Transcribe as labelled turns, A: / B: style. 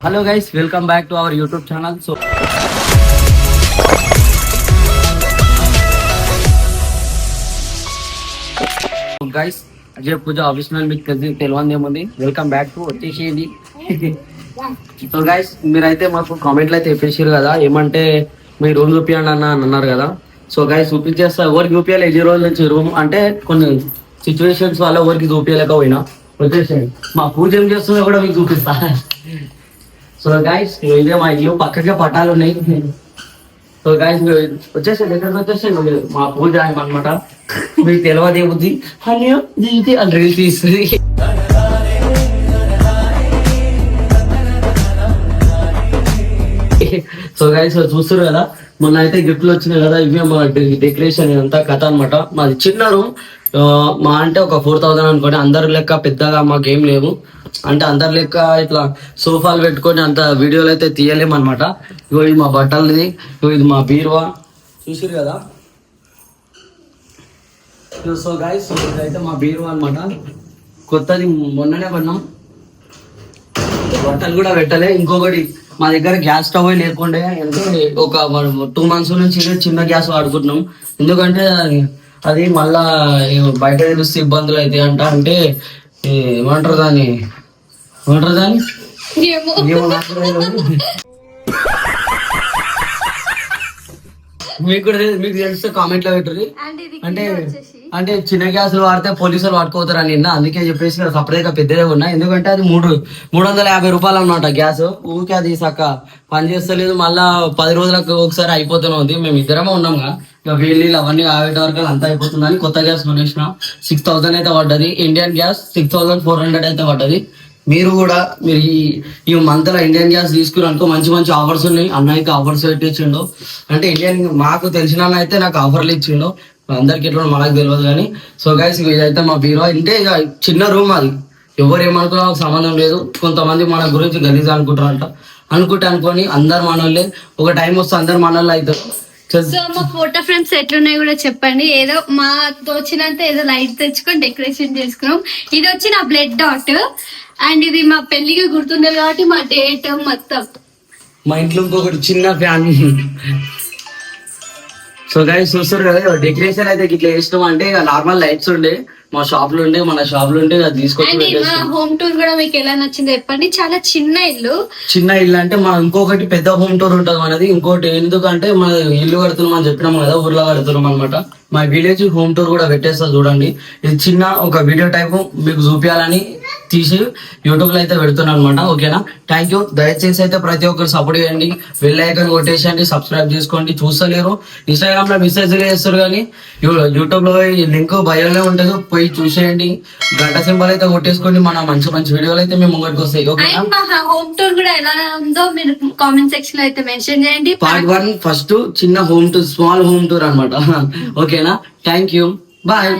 A: Hello guys welcome back to our YouTube channel so guys Ajay Pooja official మీకు తెలిసి తెలియదు ఏముంది? Welcome back to వచ్చేసేది so guys మీరైతే మాకు కామెంట్లు అయితే చెప్పేసారు కదా ఏమంటే మీ రూమ్ చూపించండి అన్న అని అన్నారు కదా. సో గైస్ చూపించేస్తా ఎవరికి చూపించాలి ఎన్ని రోజుల నుంచి రూమ్ అంటే కొన్ని సిచ్యువేషన్స్ వల్ల ఎవరికి చూపించలేకపోయినా వచ్చేసేయండి మా పూజ ఏం చేస్తుందో కూడా మీకు చూపిస్తా. సో గైస్ ఇదే మా ఇల్లు పక్కకే పటాలు ఉన్నాయి. సో గైస్ వచ్చేసండి ఎక్కడికి వచ్చేసండి మా పూజ అనమాట మీకు తెలియదే బుద్ధి. అయ్యో అని రీల్ తీస్తుంది. సో గైస్ చూస్తారు కదా మొన్న అయితే గిఫ్ట్లు వచ్చినాయి కదా ఇవే మా డెకరేషన్ ఇదంతా కథ అనమాట మాది చిన్న రూమ్ మా అంటే ఒక ఫోర్ థౌసండ్ అనుకోండి. అందరి లెక్క పెద్దగా మాకు ఏం లేవు. అంటే అందరి లెక్క ఇట్లా సోఫాలు పెట్టుకొని అంత వీడియోలు అయితే తీయలేము అనమాట ఇగో ఇది మా బట్టలది ఇగో ఇది మా బీరువా. చూసారు కదా? సో గైస్ ఇదైతే మా బీరువా అనమాట కొత్తది మొన్ననే కొన్నాం. బట్టలు కూడా పెట్టలే. ఇంకొకటి మా దగ్గర గ్యాస్ స్టవ్ లేకుండే. అంటే ఒక టూ మంత్స్ నుంచి చిన్న గ్యాస్ వాడుకుంటున్నాం. ఎందుకంటే అది మళ్ళా బయట తెలిస్తే ఇబ్బందులు అయితే అంట అంటే ఏమంటారు దాన్ని? ఏమంటారు దాన్ని. మీకు కూడా మీకు తెలిస్తే కామెంట్లో పెట్టరు అంటే అంటే చిన్న గ్యాసులు వాడితే పోలీసులు పట్టుకోతారు అని నిన్న. అందుకే చెప్పేసి సపరేట్గా పెద్దదే ఉన్నా ఎందుకంటే అది మూడు మూడు వందల యాభై రూపాయలు అన్నమాట గ్యాస్. ఊరికే అది సక్క పని చేస్తలేదు. మళ్ళా పది రోజులకు ఒకసారి అయిపోతూనే ఉంది. మేము ఇద్దరమే ఉన్నాం ఇక వీళ్ళు అవన్నీ ఆవేట వరకు అంతా అయిపోతుందని కొత్త గ్యాస్ కొనేసిన. సిక్స్ థౌసండ్ అయితే పడ్డది. Indian gas six thousand four hundred అయితే పడ్డది. మీరు కూడా మీరు ఈ ఈ మంత్లో ఇండియన్ గ్యాస్ తీసుకుని మంచి మంచి ఆఫర్స్ ఉన్నాయి. అన్న అయితే ఆఫర్స్ పెట్టించిండు అంటే ఇండియన్ మాకు తెలిసిన అన్న అయితే నాకు ఆఫర్లు ఇచ్చిండు. అందరికి ఎట్లా మనకు తెలియదు కానీ. సో గైస్ ఇదైతే మా బీరో అంటే ఇక చిన్న రూమ్ అది. ఎవరు ఏమనుకున్నా నాకు సంబంధం లేదు. కొంతమంది మన గురించి గలీజ్ అనుకుంటారంట అనుకుంటే అనుకొని అందరు మనోళ్ళే. ఒక టైం వస్తే అందరు మనోళ్ళు అవుతారు.
B: సో మా ఫోటో ఫ్రేమ్స్ ఎట్లున్నాయి కూడా చెప్పండి. ఏదో మా తోచినంత ఏదో లైట్ తెచ్చుకొని డెకరేషన్ చేసుకున్నాం. ఇది వచ్చి నా బ్లడ్ డాట్ అండ్ ఇది మా పెళ్ళికి గుర్తుండదు కాబట్టి మా డేట్ మొత్తం.
A: మా ఇంట్లో ఇంకొకటి చిన్న ఫ్యాన్ సో గైస్ చూస్తారు కదా డెకరేషన్ అయితే ఇట్లా వేసినాం అంటే ఇక నార్మల్ లైట్స్ ఉండే మా షాప్లో ఉండే మన షాప్లో ఉండే అది తీసుకొచ్చి
B: హోమ్ టూర్ కూడా మీకు ఎలా నచ్చిందో చెప్పండి. చాలా చిన్న ఇల్లు.
A: చిన్న ఇల్లు అంటే మా ఇంకొకటి పెద్ద హోమ్ టూర్ ఉంటుంది మనది. ఇంకోటి ఎందుకంటే మన ఇల్లు కడుతున్నాం అని చెప్పినాం కదా ఊర్లో కడుతున్నాం అనమాట మా విలేజ్ హోమ్ టూర్ కూడా పెట్టేస్తా చూడండి. ఇది చిన్న ఒక వీడియో టైప్ మీకు చూపించాలని తీసి యూట్యూబ్లో అయితే పెడుతున్నాను అనమాట ఓకేనా థ్యాంక్ యూ దయచేసి అయితే ప్రతి ఒక్కరు సపోర్ట్ చేయండి. బెల్ ఐకాన్ కొట్టేసేయండి సబ్స్క్రైబ్ చేసుకోండి. చూస్తలేరు. ఇన్స్టాగ్రామ్లో మెసేజ్ చేస్తారు కానీ యూట్యూబ్లో లింక్ బయోలో ఉంటుంది. పోయి చూసేయండి. గంట సింబల్ అయితే కొట్టేసుకోండి. మన మంచి మంచి వీడియోలు అయితే మేము ముంగడికి వస్తాయి. ఓకేనా
B: హోమ్ టూర్ కూడా ఎలా ఉందో మీరు కామెంట్ సెక్షన్లో అయితే మెన్షన్ చేయండి.
A: పార్ట్ వన్ ఫస్ట్ చిన్న home tour small home tour అనమాట ఓకేనా థ్యాంక్ యూ బాయ్